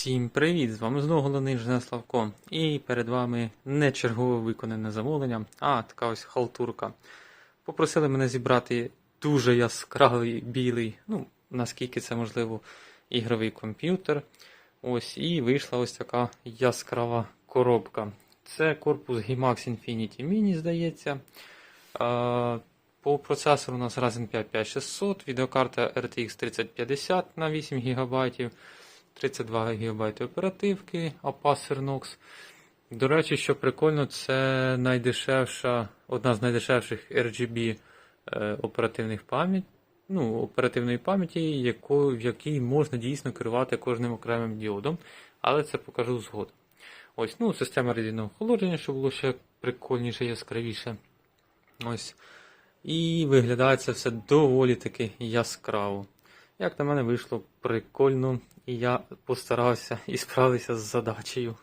Всім привіт! З вами знову головний інженер Славко. І перед вами не чергове виконане замовлення, а така ось халтурка. Попросили мене зібрати дуже яскравий білий, ну наскільки це можливо, ігровий комп'ютер. Ось, і вийшла ось така яскрава коробка. Це корпус Gimax Infinity Mini, здається. По процесору у нас Ryzen 5 5600, відеокарта RTX 3050 на 8 ГБ. 32 ГБ оперативки, Apacer Nox. До речі, що прикольно, це найдешевша, одна з найдешевших RGB е, оперативних пам'ять, ну, оперативної пам'яті, яку, в якій можна дійсно керувати кожним окремим діодом, але це покажу згодом. Ось, ну, система радійного охолодження, щоб було ще прикольніше, яскравіше. Ось. І виглядає це все доволі таки яскраво. Як на мене вийшло прикольно, і я постарався і справився з задачею.